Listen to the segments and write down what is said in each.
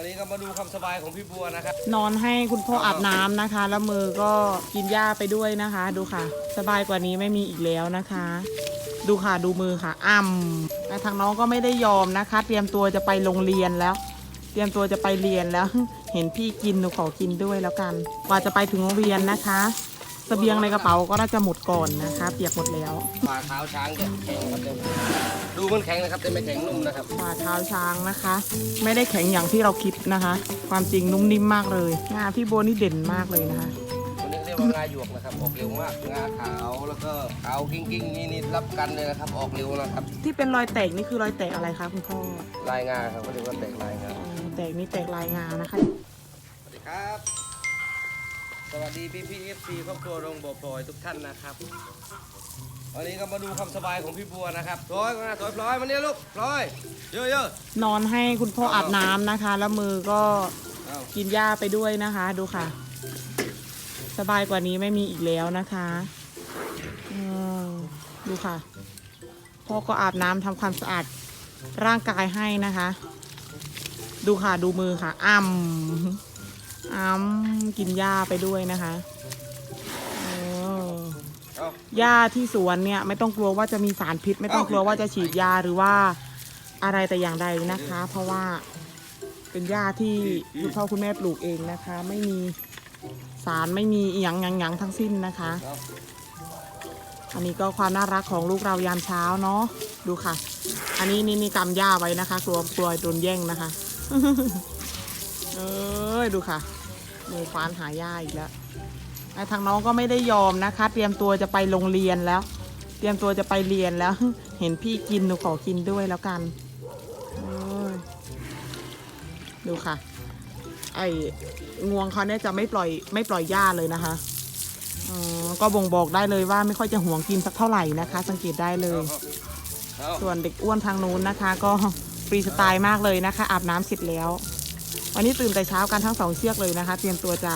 วันนี้ก็มาดูความสบายของพี่บัวนะครับ นอนให้คุณพ่ออาบน้ำนะคะ แล้วมือก็กินหญ้าไปด้วยนะคะ ดูค่ะ สบายกว่านี้ไม่มีอีกแล้วนะคะ ดูค่ะดูมือค่ะอ่ำแต่ทางน้องก็ไม่ได้ยอมนะคะ เตรียมตัวจะไปโรงเรียนแล้ว เตรียมตัวจะไปเรียนแล้ว เห็นพี่กินหนูขอกินด้วยแล้วกัน กว่าจะไปถึงโรงเรียนนะคะ เสบียงในกระเป๋าก็น่าจะหมดก่อนนะคะ เปียกหมดแล้วฝ่าเท้าช้างจะแข็งครับเดี๋ยวดูมันแข็งนะครับแต่ไม่แข็งนุ่มนะครับฝ่าเท้าช้างนะคะ ไม่ได้แข็งอย่างที่เราคิดนะคะ ความจริงนุ่มนิ่มมากเลยงาพี่โบนี่เด่นมากเลยนะคะวันนี้เรียกว่างาหยวกนะครับออกเร็วมากงาขาวแล้วก็ขาวกิ้งกิ้งๆนี่นี่รับกันเลยนะครับออกเร็วนะครับ ที่เป็นรอยแตกนี่คือรอยแตกอะไรคะคุณพ่อลายงาครับเขาเรียกว่าแตกลายงาอ๋อแตกนี่แตกลายงานะคะสวัสดีครับ สวัสดีพี่พี่เอฟซีครอบครัวโรงบ่อพลอยทุกท่านนะครับ วันนี้ก็มาดูความสบายของพี่บัวนะครับพลอยมาถอยพลอยมาเนี่ยลูกพลอยเยอะเยอะนอนให้คุณพ่ออาบน้ำนะคะ แล้วมือก็ๆเอากินหญ้าไปด้วยนะคะ ดูค่ะ สบายกว่านี้ไม่มีอีกแล้วนะคะอืมดูค่ะ พ่อก็อาบน้ำทำความสะอาดร่างกายให้นะคะ ดูค่ะดูมือค่ะอ่ำ อ่ำกินหญ้าไปด้วยนะคะโอ้เอาหญ้าที่สวนเนี่ยไม่ต้องกลัวว่าจะมีสารพิษ ไม่ต้องกลัวว่าจะฉีดยาหรือว่าอะไรแต่อย่างใดนะคะ เพราะว่าเป็นหญ้าที่คุณพ่อคุณแม่ปลูกเองนะคะ ไม่มีสารไม่มีอหย่างหยังหยังทั้งสิ้นนะคะเอาอันนี้ก็ความน่ารักของลูกเรายามเช้าเนาะดูค่ะ อันนี้นี่นี่กำหญ้าไว้นะคะ กลัวกลัวโดนแย่งนะคะ เอ้ยดูค่ะมือควานหาหญ้าอีกแล้วไอ้ทางน้องก็ไม่ได้ยอมนะคะ เตรียมตัวจะไปโรงเรียนแล้ว เตรียมตัวจะไปเรียนแล้ว เห็นพี่กินหนูขอกินด้วยแล้วกันเอ้ยดูค่ะ ไอ้งวงเขาเนี่ยจะไม่ปล่อยไม่ปล่อยหญ้าเลยนะคะอ๋อก็บ่งบอกได้เลยว่าไม่ค่อยจะห่วงกินสักเท่าไหร่นะคะ สังเกตได้เลยเอาส่วนเด็กอ้วนทางนู้นนะคะ ก็ฟรีสไตล์มากเลยนะคะ อาบน้ำเสร็จแล้ว วันนี้ตื่นแต่เช้ากันทั้งสองเชือกเลยนะคะ เตรียมตัวจะ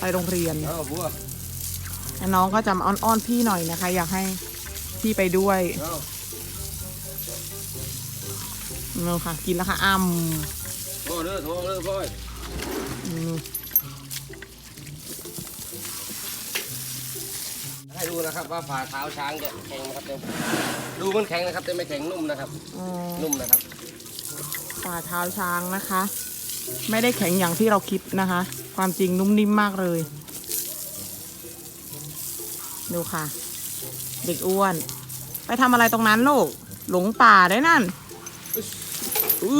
ไปโรงเรียนแล้วน้องก็จะมาอ้อนๆพี่หน่อยนะคะ อยากให้พี่ไปด้วยเอานี่ค่ะ กินแล้วค่ะอ้ำโทษเด้อโทษเด้อพลอยให้ดูนะครับว่าฝ่าเท้าช้างจะแข็งนะครับเดี๋ยวดูมันแข็งนะครับแต่ไม่แข็งนุ่มนะครับ นุ่มนะครับ ฝ่าเท้าช้างนะคะ ไม่ได้แข็งอย่างที่เราคิดนะคะ ความจริงนุ่มนิ่มมากเลย ดูค่ะ เด็กอ้วน ไปทำอะไรตรงนั้นลูก หลงป่าได้นั่นอื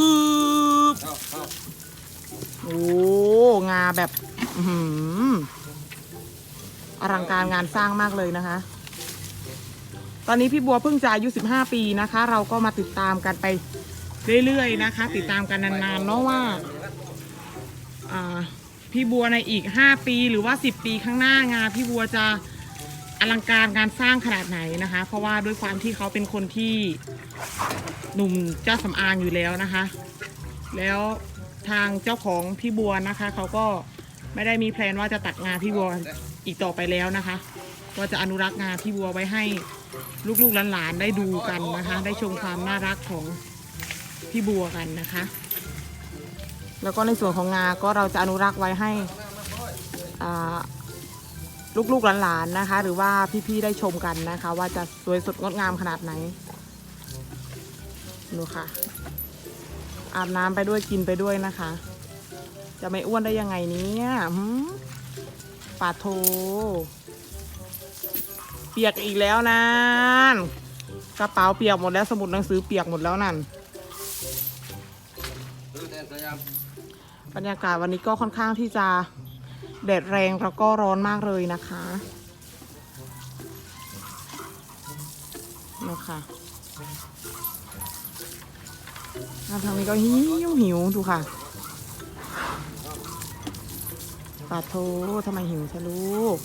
บโอ้งาแบบอื้อหืออลังการงานสร้างมากเลยนะคะ ตอนนี้พี่บัวเพิ่งจะอายุ 15 ปีนะคะ เราก็มาติดตามกันไปเรื่อยๆนะคะ ติดตามกันนานๆเนาะว่า พี่บัวในอีก 5 ปีหรือว่า 10 ปีข้างหน้างานพี่บัวจะอลังการงานสร้างขนาดไหนนะคะ เพราะว่าด้วยความที่เขาเป็นคนที่หนุ่มเจ้าสำอางอยู่แล้วนะคะ แล้วทางเจ้าของพี่บัวนะคะ เขาก็ไม่ได้มีแพลนว่าจะตัดงานพี่บัวอีกต่อไปแล้วนะคะว่าจะอนุรักษ์งานพี่บัวไว้ให้ลูกๆหลานๆได้ดูกันนะคะ ได้ชมความน่ารักของพี่บัวกันนะคะ แล้วก็ในส่วนของงาก็เราจะอนุรักษ์ไว้ให้ลูกๆหลานๆนะคะ หรือว่าพี่ๆได้ชมกันนะคะ ว่าจะสวยสดงดงามขนาดไหนดูค่ะ อาบน้ำไปด้วยกินไปด้วยนะคะ จะไม่อ้วนได้ยังไงเนี่ยหืมปาโท เปียกอีกแล้วนันกระเป๋าเปียกหมดแล้วสมุดหนังสือเปียกหมดแล้วนั่น บรรยากาศวันนี้ก็ค่อนข้างที่จะแดดแรงแล้วก็ร้อนมากเลยนะคะนะคะแล้วทางนี้ก็หิวหิวดูค่ะปาโททำไมหิวชะลูก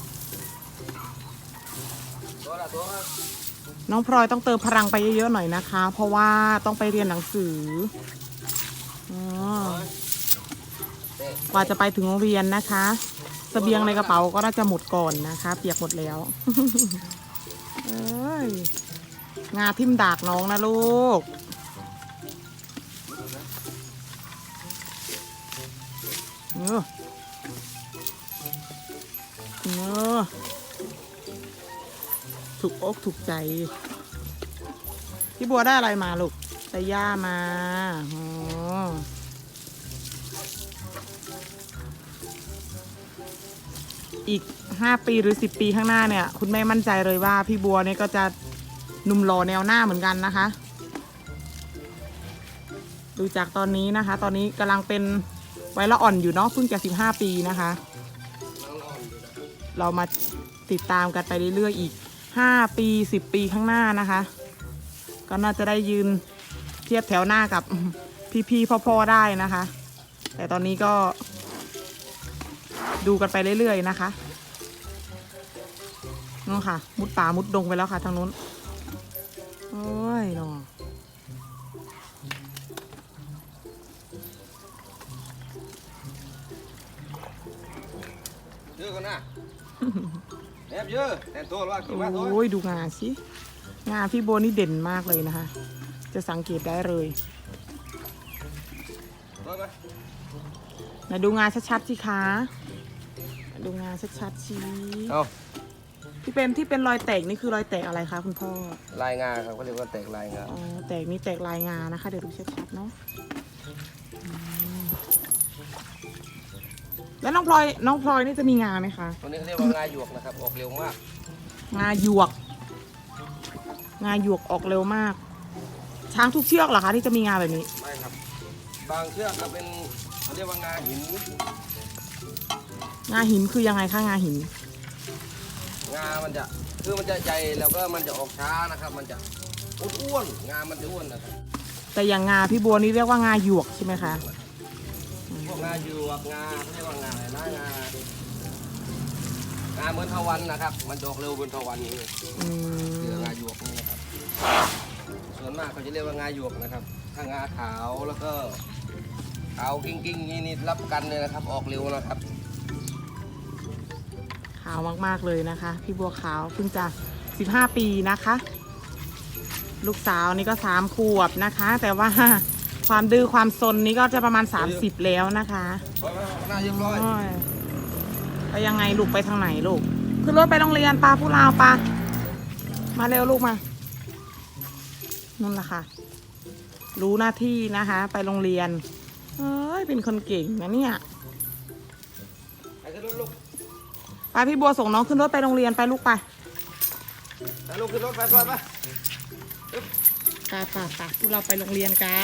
น้องพลอยต้องเติมพลังไปเยอะๆหน่อยนะคะ เพราะว่าต้องไปเรียนหนังสืออ๋อ กว่าจะไปถึงโรงเรียนนะคะสเสบียงในกระเป๋าก็น่าจะหมดก่อนนะคะ เปียกหมดแล้วเอ้ยงาทิ่มดากน้องนะลูก เนอเนอถูกอกถูกใจ พี่บัวได้อะไรมาลูกได้ย่ามาอ๋อ อีกห้าปีหรือสิบปีข้างหน้าเนี่ย คุณแม่มั่นใจเลยว่าพี่บัวเนี่ยก็จะหนุ่มหล่อแนวหน้าเหมือนกันนะคะ ดูจากตอนนี้นะคะ ตอนนี้กำลังเป็นไวละอ่อนอยู่เนาะเพิ่งจะสิบห้าปีนะคะ เรามาติดตามกันไปเรื่อยๆอีก 5 ปี 10 ปีข้างหน้านะคะ ก็น่าจะได้ยืนเทียบแถวหน้ากับพี่ๆพ่อๆได้นะคะ แต่ตอนนี้ก็ ดูกันไปเรื่อยๆนะคะนู่นค่ะ มุดป่ามุดดงไปแล้วค่ะทางนู้น โอ้ยเนาะเยอะกันนะแอบเยอะแต่ตัวว่ากี่ว่าตัวโอ้ยดูงานสิ งานพี่โบนี่เด่นมากเลยนะคะ จะสังเกตได้เลยตัวไหมไหนดูงานชัดๆสิคะ ดูงานชัดๆสิเอาที่เป็นที่เป็นรอยแตกนี่คือรอยแตกอะไรคะคุณพ่อ ลายงาครับเขาเรียกว่าแตกลายงาอ๋อแตกนี่แตกลายงานนะคะ เดี๋ยวดูชัดๆเนาะอืมแล้วน้องพลอยน้องพลอยนี่จะมีงาไหมคะ ตัวนี้เขาเรียกว่างาหยวกนะครับ ออกเร็วมาก งาหยวก งาหยวกออกเร็วมาก ช้างทุกเชือกเหรอคะที่จะมีงาแบบนี้ ไม่ครับ บางเชือกก็เป็นเขาเรียกว่างาหิน งาหินคือยังไงคะงาหิน งา มันจะ คือมันจะใหญ่แล้วก็มันจะออกช้านะครับ มันจะอ้วนๆงา มันจะอ้วนนะครับแต่อย่างงาพี่บัวนี่เรียกว่างาหยวกใช่ไหมคะพวกงาหยวกงาเขาเรียกว่างาอะไรนะงางาเหมือนทวันนะครับ มันจะออกเร็วเหมือนทวันนี้อืเรืมองาหยวกนี่นะครับ ส่วนมากเขาจะเรียกว่างาหยวกนะครับ ถ้างาขาวแล้วก็ขาวกิ้งกิ้งๆนี่นี่รับประกันเลยนะครับ ออกเร็วนะครับขาวมากๆเลยนะคะ พี่บัวขาวเพิ่งจะ 15 ปีนะคะ ลูกสาวนี่ก็3ขวบนะคะ แต่ว่าความดื้อความซนนี่ก็จะประมาณ 30 แล้วนะคะหน้าเรียบร้อยโอ้ยไปยังไงลูกไปทางไหนลูกขึ้นรถไปโรงเรียนปาผู้ลาวปามาเร็วลูกมานั่นแหละค่ะ รู้หน้าที่นะคะ ไปโรงเรียน เอ้ยเป็นคนเก่งนะเนี่ยไปขึ้นรถลูก ไปพี่บัวส่งน้องขึ้นรถไปโรงเรียนไปลูกไปไปลูกขึ้นรถไปไปไปป่าป่าป่าพวกเราไปโรงเรียนกั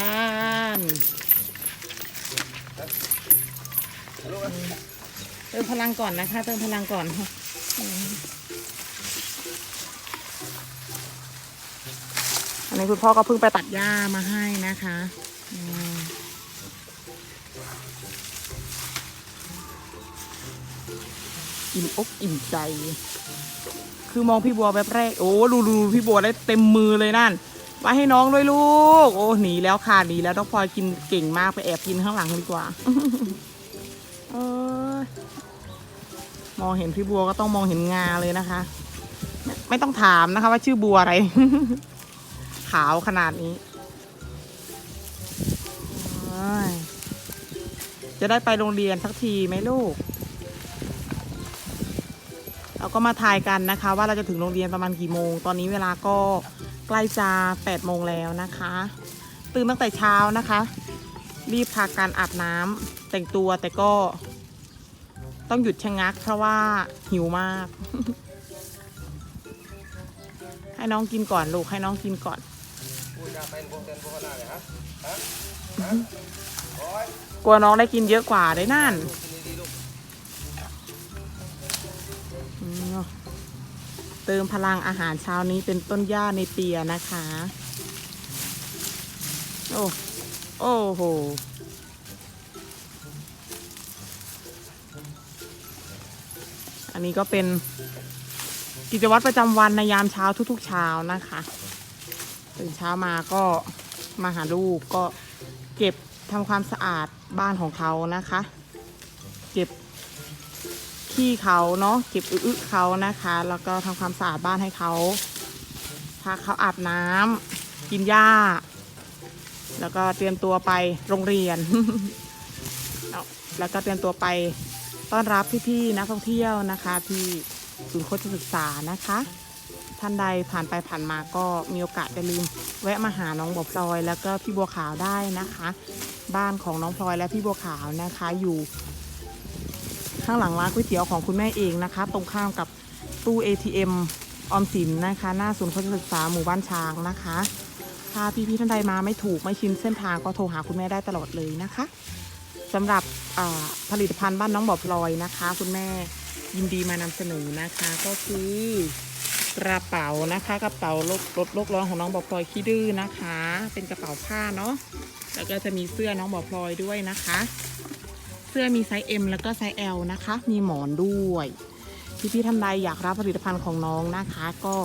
นไปลูกไปเติมพลังก่อนนะคะเติมพลังก่อนอันนี้คุณพ่อก็เพิ่งไปตัดหญ้ามาให้นะคะ อิ่มอกอิ่มใจ คือมองพี่บัวแบบแรก โอ้ดูดูพี่บัวได้เต็มมือเลยนั่นไว้ให้น้องด้วยลูก โอ้หนีแล้วค่ะหนีแล้วน้องพลอยกินเก่งมากไปแอบกินข้างหลังดีกว่า เออมองเห็นพี่บัวก็ต้องมองเห็นงาเลยนะคะ ไม่ต้องถามนะคะว่าชื่อบัวอะไร ขาวขนาดนี้จะได้ไปโรงเรียนสักทีไหมลูก เราก็มาทายกันนะคะ ว่าเราจะถึงโรงเรียนประมาณกี่โมง ตอนนี้เวลาก็ใกล้จะ8โมงแล้วนะคะ ตื่นตั้งแต่เช้านะคะ รีบพาการอาบน้ำแต่งตัวแต่ก็ต้องหยุดชะงัก เพราะว่าหิวมาก ให้น้องกินก่อนลูกให้น้องกินก่อนพูดจาเป็นพวกเต้นพวกหน้าเลยฮะฮะฮะโอ้ยกลัวน้องได้กินเยอะกว่าได้นั่น ลูกกินดีๆลูกอืมเติมพลังอาหารเช้านี้เป็นต้นหญ้าในเปียนะคะ โอ้โอ้โหอันนี้ก็เป็นกิจวัตรประจำวันในยามเช้าทุกๆเช้านะคะตื่นเช้ามาก็มาหาลูกก็เก็บทำความสะอาดบ้านของเขานะคะ เก็บ ขี้เขาเนาะเก็บอึๆเขานะคะ แล้วก็ทำความสะอาดบ้านให้เขาพาเขาอาบน้ำกินหญ้า แล้วก็เตรียมตัวไปโรงเรียน แล้วก็เตรียมตัวไปต้อนรับพี่ๆนักท่องเที่ยวนะคะ ที่ศูนย์โคชศึกษานะคะ ท่านใดผ่านไปผ่านมาก็มีโอกาสอย่าลืม แวะมาหาน้องบัวพลอย แล้วก็พี่บัวขาวได้นะคะ บ้านของน้องพลอยและพี่บัวขาวนะคะอยู่ ข้างหลังร้านก๋วยเตี๋ยวของคุณแม่เองนะคะ ตรงข้ามกับตู้ ATM ออมสินนะคะ หน้าศูนย์โฆษศึกษาหมู่บ้านช้างนะคะถ้าพี่ๆท่านใดมาไม่ถูกไม่ชินเส้นทางก็โทรหาคุณแม่ได้ตลอดเลยนะคะสำหรับผลิตภัณฑ์บ้านน้องบอพลอยนะคะ คุณแม่ยินดีมานำเสนอนะคะ ก็คือกระเป๋านะคะกระเป๋าลดลดโลกร้อนของน้องบอพลอยขี้ดื้อนะคะ เป็นกระเป๋าผ้าเนาะแล้วก็จะมีเสื้อน้องบอพลอยด้วยนะคะ สื้อมีไซส์ M แล้วก็ไซส์ L นะคะ มีหมอนด้วยพี่พี่ๆท่านใดอยากรับผลิตภัณฑ์ของน้องนะคะ ก็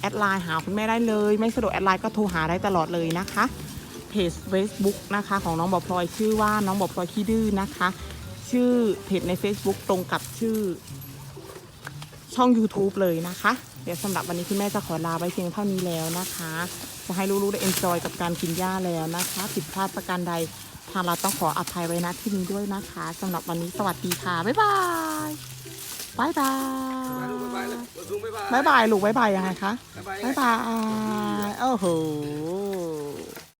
แอดไลน์หาคุณแม่ได้เลย ไม่สะดวกแอดไลน์ก็โทรหาได้ตลอดเลยนะคะเพจ Facebook นะคะ ของน้องบอพลอยชื่อว่าน้องบอพลอยขี้ดื้อนะคะ ชื่อเพจใน Facebook ตรงกับชื่อ ช่อง YouTube เลยนะคะ เดี๋ยวสำหรับวันนี้คุณแม่จะขอลาไปเพียงเท่านี้แล้วนะคะ จะให้ลูกๆได้เอนจอยกับการกินหญ้าแล้วนะคะผิดพลาดประการใด ทางเราต้องขออภัยไว้ณที่นี้ด้วยนะคะสำหรับวันนี้สวัสดีค่ะ บ๊ายบายบ๊ายบายบ๊ายบายเลยบ๊ายบายบ๊ายบายลูกบ๊ายบายยังไงคะบ๊ายบายบ๊ายบายโอ้โห